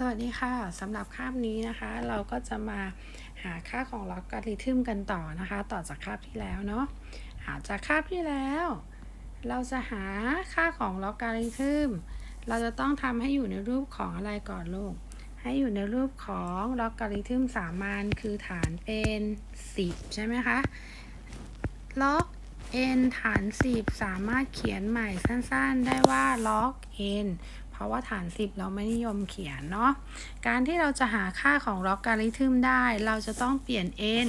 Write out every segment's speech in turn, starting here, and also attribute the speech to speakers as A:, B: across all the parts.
A: สวัสดีค่ะสำหรับคาบนี้นะคะ เราก็จะมาหาค่าของล็อกการิทึมกันต่อนะคะ ต่อจากคาบที่แล้วเนาะหาจากคาบที่แล้ว เราจะหาค่าของล็อกการิทึมเราจะต้องทำให้อยู่ในรูปของอะไรก่อนลูกให้อยู่ในรูปของล็อกการิทึมสามัญคือฐานเป็น 10 ใช่ไหมคะล็อก n ฐาน 10 สามารถเขียนใหม่สั้นๆ ได้ว่าล็อก n ราะว่าฐาน 10 เราไม่นิยมเขียนเนาะการที่เราจะหาค่าของล็อกการิทึมได้ เราจะต้องเปลี่ยน n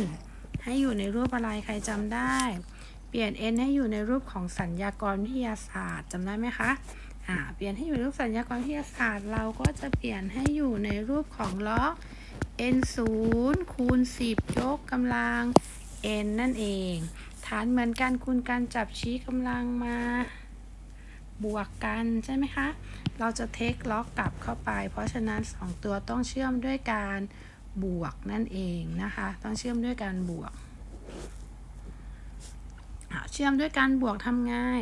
A: ให้อยู่ในรูปอะไรใครจำได้ เปลี่ยน n ให้อยู่ในรูปของสัญญากรวิทยาศาสตร์จำได้ไหมคะอ่าเปลี่ยนให้อยู่ในรูปสัญญากรวิทยาศาสตร์ เราก็จะเปลี่ยนให้อยู่ในรูปของล็อก n 0คูณ10 ยกกำลัง n นั่นเอง ฐานเหมือนกันคูณกันจับชี้กำลังมา บวกกันใช่ไหมคะ เราจะเทคล็อกกลับเข้าไป เพราะฉะนั้น 2 ตัวต้องเชื่อมด้วยการบวกนั่นเองนะคะ ต้องเชื่อมด้วยการบวก เชื่อมด้วยการบวกทำง่าย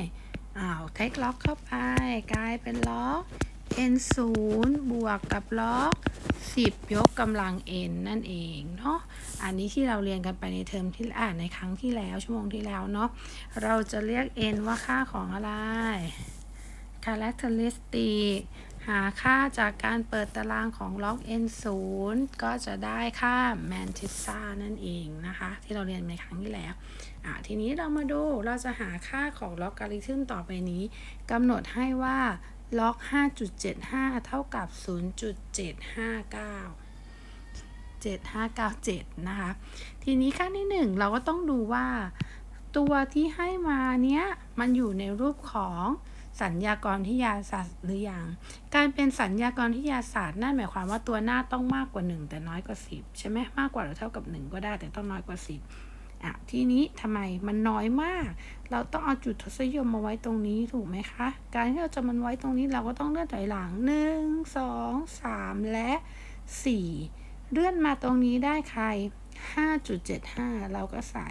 A: อ้าวเทคล็อกเข้าไป กลายเป็นล็อก n 0บวกกับล็อก 10 ยกกำลัง n นั่นเองเนาะ อันนี้ที่เราเรียนกันไปในเทอมที่อ่านในครั้งที่แล้วชั่วโมงที่แล้วเนาะ เราจะเรียก n ว่าค่าของอะไร characteristic หาค่าจากการเปิดตารางของล็อก n 0ก็จะได้ค่า mantissa นั่นเองนะคะ ที่เราเรียนในครั้งที่แล้วอะทีนี้เรามาดูเราจะหาค่าของล็อกการิทึมต่อไปนี้กำหนดให้ว่าล็อก 5.75 เท่ากับ 0.759 7597 นะคะ ทีนี้ขั้นที่ 1 เราก็ต้องดูว่า ตัวที่ให้มาเนี้ย มันอยู่ในรูปของ สัญญากรวิทยาศาสตร์หรือยัง การเป็นสัญญากรวิทยาศาสตร์นั่นหมายความว่าตัวหน้าต้องมากกว่า 1 แต่น้อยกว่า 10 ใช่ไหมมากกว่าหรือเท่ากับ 1 ก็ได้แต่ต้องน้อยกว่า 10อะทีนี้ทำไมมันน้อยมาก เราต้องเอาจุดทศนิยมมาไว้ตรงนี้ถูกไหมคะ การที่เราจะมันไว้ตรงนี้เราก็ต้องเลื่อนถอยหลัง 1 2 3 และ 4 เลื่อนมาตรงนี้ได้ใคร 5.75 เราก็ใส่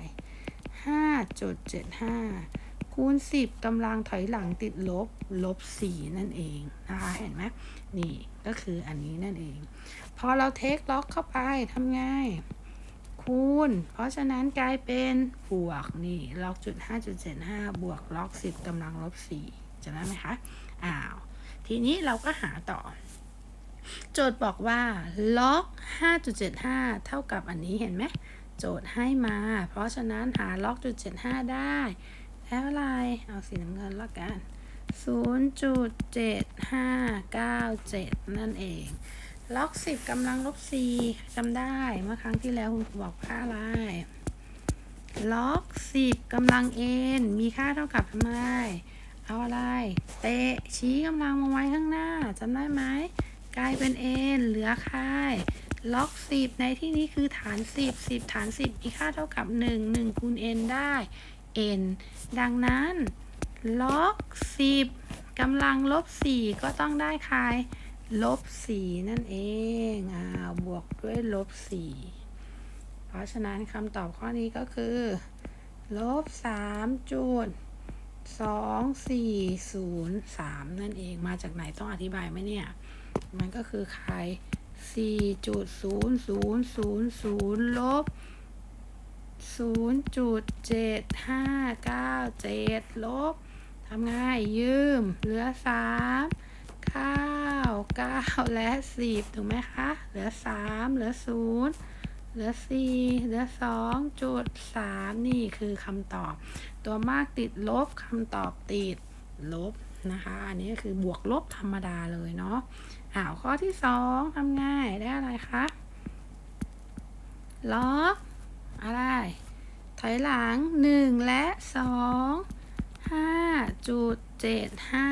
A: 5.75 คูณ 10กำลังถอยหลังติดลบ ลบ 4 นั่นเองนะคะ เห็นไหมนี่ก็คืออันนี้นั่นเอง พอเราเทคล็อกเข้าไปทำไง คูณ เพราะฉะนั้นกลายเป็นบวกนี่ล็อกจุดห้าจุดเจ็ดห้าบวกล็อกสิบกำลังลบสี่จะได้ไหมคะ อ้าว ทีนี้เราก็หาต่อ โจทย์บอกว่าล็อก 5.75 เท่ากับอันนี้เห็นไหม โจทย์ให้มา เพราะฉะนั้นหาล็อกจุด75 ได้ แล้วอะไรเอาสีน้ำเงินละกัน 0.7597 นั่นเอง ล็อกสิบกำลังลบสี่จำได้เมื่อครั้งที่แล้วคุณบอกค่าอะไรล็อกสิบกำลังเอ็นมีค่าเท่ากับทำไม เอาอะไร เตะชี้กำลังมาไว้ข้างหน้าจำได้ไหมกลายเป็นเอ็นเหลือค่าล็อกสิบในที่นี้คือฐานสิบสิบฐานสิบมีค่าเท่ากับหนึ่งหนึ่งคูณเอ็นได้ เอ็นดังนั้นล็อกสิบกำลังลบสี่ก็ต้องได้ค่าลบสี่นั่นเองอ่าบวกด้วยลบสี่เพราะฉะนั้นคำตอบข้อนี้ก็คือลบสามจุดสองสี่ศูนย์สามนั่นเองมาจากไหนต้องอธิบายไหมเนี่ย มันก็คือครสี่จุดศูนย์ศูนย์ศูนย์ศูนย์ลบ ศูนย์จุดเจ็ดห้าเก้าเจ็ดลบทำง่ายยืม เหลือสามเก้าเก้าและสิบถูกไหมคะ เหลือสามเหลือศูนย์เหลือสี่เหลือสองจุดสามนี่คือคำตอบ ตัวมากติดลบคำตอบติดลบนะคะ อันนี้ก็คือบวกลบธรรมดาเลยเนาะอ้าวข้อที่สองทำง่ายได้อะไรคะล็อก อะไร ถอยหลังหนึ่งและสองห้าจุดเจ็ดห้า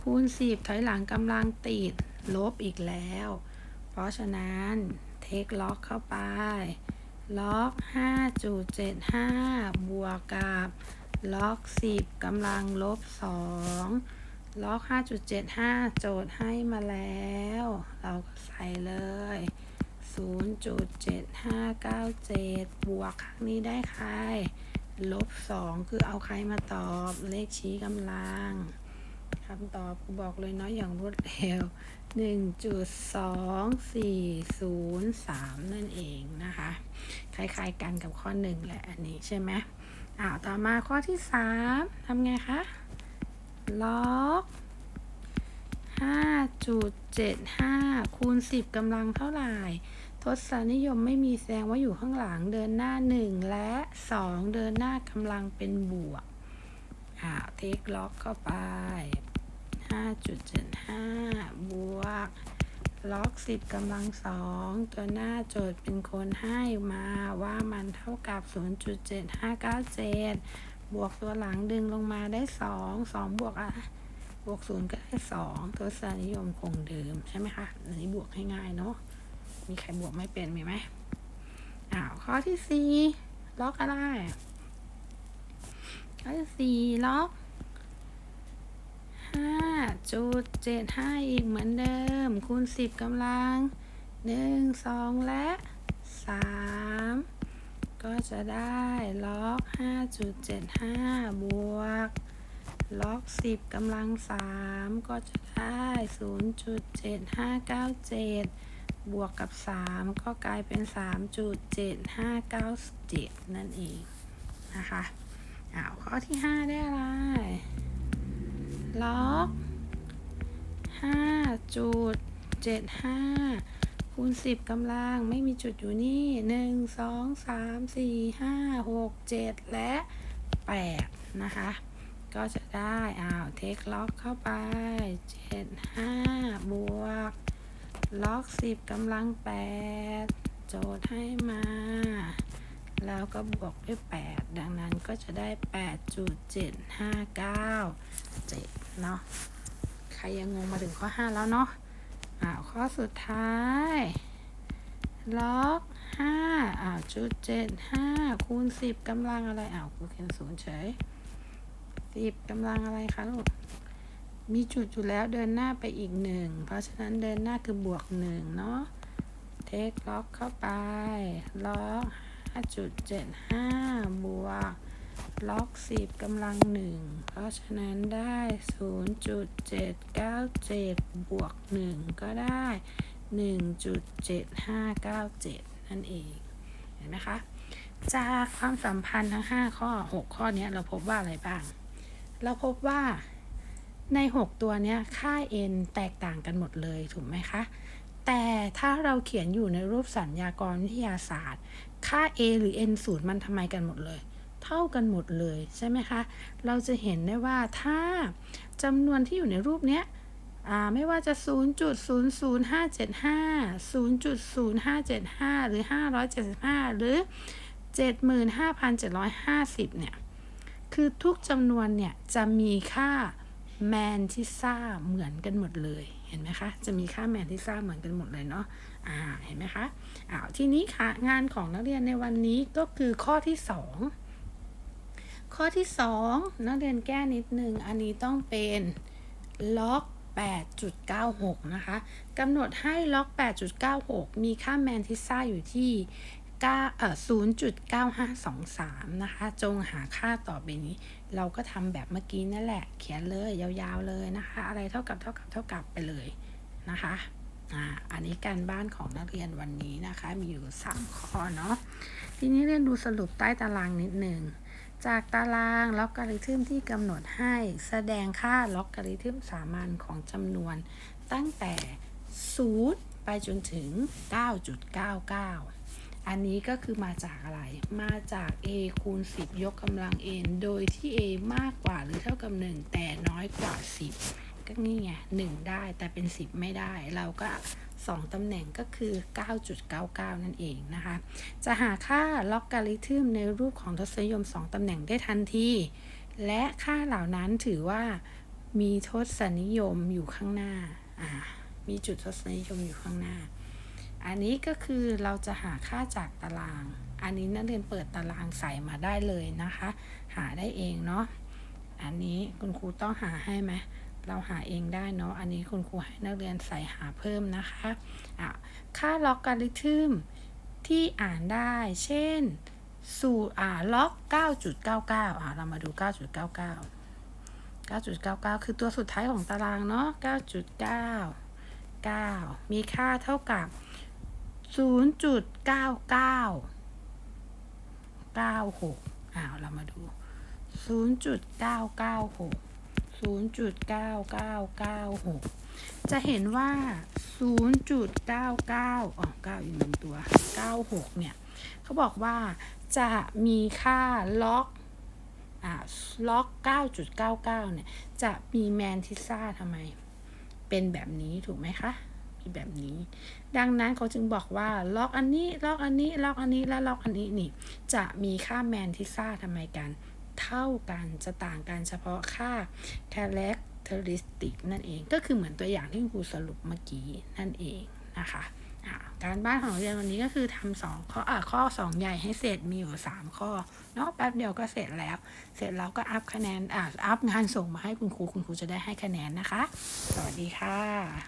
A: คูณ 10 ถอยหลังกำลังติด ลบอีกแล้ว เพราะฉะนั้นเทคล็อกเข้าไป ล็อก 5.75 บวกกับล็อก 10กำลังลบ 2 ล็อก 5.75 โจทย์ให้มาแล้ว เราก็ใส่เลย 0.7597 บวกครั้งนี้ได้ใคร ลบ 2 คือเอาใครมาตอบ เลขชี้กำลังคำตอบกูบอกเลยเนาะอย่างรวดเร็ว 1.2403 นั่นเองนะคะ คล้ายๆกันกับข้อหนึ่งแหละอันนี้ใช่ไหมอ้าวต่อมาข้อที่ 3ทำไงคะ ล็อก5.75คูณ10กำลังเท่าไหร่ ทศนิยมไม่มีแสดงว่าอยู่ข้างหลังเดินหน้า 1 และ 2 เดินหน้ากำลังเป็นบวกอ่าเทคล็อกเข้าไป5.75บวก ล็อก 10กำลังสองตัวหน้าโจทย์เป็นคนให้มาว่ามันเท่ากับ 0.7597 บวกตัวหลังดึงลงมาได้ 2 2 บวกอะบวก 0 ก็ได้ 2 ตัวสนิยมคงเดิมใช่ไหมคะ อันนี้บวกให้ง่ายเนาะ มีใครบวกไม่เป็นมีไหมอ้าวข้อที่สี่ล็อกอะไร ข้อที่สี่ล็อกห้าจุดเจ็ดห้าอีกเหมือนเดิม คูณสิบกำลังหนึ่งสองและสามก็จะได้ล็อกห้าจุดเจ็ดห้าบวกล็อกสิบกำลังสามก็จะได้ศูนย์จุดเจ็ดห้าเก้าเจ็ด บวกกับ 3 ก็กลายเป็น 3.7597 นั่นเองนะคะอ้าวข้อที่ 5 ได้อะไร ล็อก 5.75 คูณ 10กำลังไม่มีจุดอยู่นี่ 1 2 3 4 5 6 7 และ 8 นะคะ ก็จะได้ อ้าว เทคล็อกเข้าไป 7 5 บวก ล็อก10กำลัง8โจทย์ให้มา แล้วก็บวกด้วย8ดังนั้นก็จะได้8.759 7เนาะใครยังงงมาถึงข้อ5แล้วเนาะอ้าวข้อสุดท้าย ล็อก5อ้าวจุด75คูณ10กำลังอะไรอ้าวกูเขียนศูนย์เฉย10กำลังอะไรคะลูก มีจุดอยู่แล้วเดินหน้าไปอีกหนึ่งเพราะฉะนั้นเดินหน้าคือบวกหนึ่งเนาะเทคล็อกเข้าไป ล็อก5.75 บวก ล็อก 10กำลังหนึ่งเพราะฉะนั้นได้ 0.797 บวก 1 ก็ได้ 1.7597 นั่นเอง เห็นไหมคะ จากความสัมพันธ์ทั้ง 5 ข้อ 6 ข้อนี้เราพบว่าอะไรบ้าง เราพบว่า ใน 6 ตัวเนี้ยค่า n แตกต่างกันหมดเลยถูกไหมคะ แต่ถ้าเราเขียนอยู่ในรูปสัญญากรวิทยาศาสตร์ ค่า a หรือ n 0มันทำไมกันหมดเลย เท่ากันหมดเลยใช่ไหมคะ เราจะเห็นได้ว่าถ้าจำนวนที่อยู่ในรูปเนี้ยไม่ว่าจะ 0.00575 0.0575 หรือ 575 หรือ 75,750 เนี่ย คือทุกจำนวนเนี่ย จะมีค่า แมนทิซ่าเหมือนกันหมดเลย เห็นไหมคะ จะมีค่าแมนทิซ่าเหมือนกันหมดเลยเนาะ อ่า เห็นไหมคะอ้าวทีนี้ค่ะ งานของนักเรียนในวันนี้ก็คือข้อที่2ข้อที่2นักเรียนแก้นิดนึง อันนี้ต้องเป็นล็อก8.96 นะคะกำหนดให้ล็อก 8.96 มีค่าแมนทิซ่าอยู่ที่ 0.9523 นะคะ จงหาค่าต่อไปนี้ เราก็ทำแบบเมื่อกี้นั่นแหละ เขียนเลยยาวๆเลยนะคะ อะไรเท่ากับเท่ากับเท่ากับไปเลยนะคะอ่าอันนี้การบ้านของนักเรียนวันนี้นะคะ มีอยู่ 3 ข้อเนาะ ทีนี้เรียนดูสรุปใต้ตารางนิดหนึ่ง จากตารางล็อกการิทึมที่กำหนดให้ แสดงค่าล็อกการิทึมสามัญของจำนวนตั้งแต่0ไปจนถึง 9.99 อันนี้ก็คือมาจากอะไร มาจาก a คูณ 10 ยกกำลัง n โดยที่ a มากกว่าหรือเท่ากับ 1 แต่น้อยกว่า 10 ก็นี่ไง 1 ได้แต่เป็น 10 ไม่ได้ เราก็ 2 ตำแหน่งก็คือ 9.99 นั่นเองนะคะ จะหาค่าล็อกการิทึมในรูปของทศนิยม 2 ตำแหน่งได้ทันที และค่าเหล่านั้นถือว่ามีทศนิยมอยู่ข้างหน้าอ่ามีจุดทศนิยมอยู่ข้างหน้า อันนี้ก็คือเราจะหาค่าจากตาราง อันนี้นักเรียนเปิดตารางใส่มาได้เลยนะคะ หาได้เองเนาะ อันนี้คุณครูต้องหาให้ไหม เราหาเองได้เนาะ อันนี้คุณครูให้นักเรียนใส่หาเพิ่มนะคะะค่าล็อกการิทึมที่อ่านได้ เช่น สูตรอ่าล็อก 9.99อ่าเรามาดู 9.99 9.99 คือตัวสุดท้ายของตารางเนาะ 9.9 9 มีค่าเท่ากับ 0.99 96อ้าวเรามาดู0.996 0.9996จะเห็นว่า 0.99อ๋อ9อีกหนึ่งตัว 96 เนี่ย เขาบอกว่าจะมีค่าล็อก อ่า ล็อก 9.99 เนี่ย จะมีแมนทิซ่าทำไม เป็นแบบนี้ถูกไหมคะ แบบนี้ ดังนั้นเขาจึงบอกว่าล็อกอันนี้ล็อกอันนี้ล็อกอันนี้และล็อกอันนี้นี่ จะมีค่าแมนทิซ่าทำไมกัน เท่ากันจะต่างกันเฉพาะค่า characteristic นั่นเองก็คือเหมือนตัวอย่างที่คุณครูสรุปเมื่อกี้นั่นเองนะคะการบ้านของเรียนวันนี้ก็คือทำสองข้ออข้อสองใหญ่ให้เสร็จมีอยู่สามข้อเนาะแป๊บเดียวก็เสร็จแล้ว เสร็จแล้วก็อัพคะแนนอ่าอัพงานส่งมาให้คุณครูคุณครูจะได้ให้คะแนนนะคะ สวัสดีค่ะ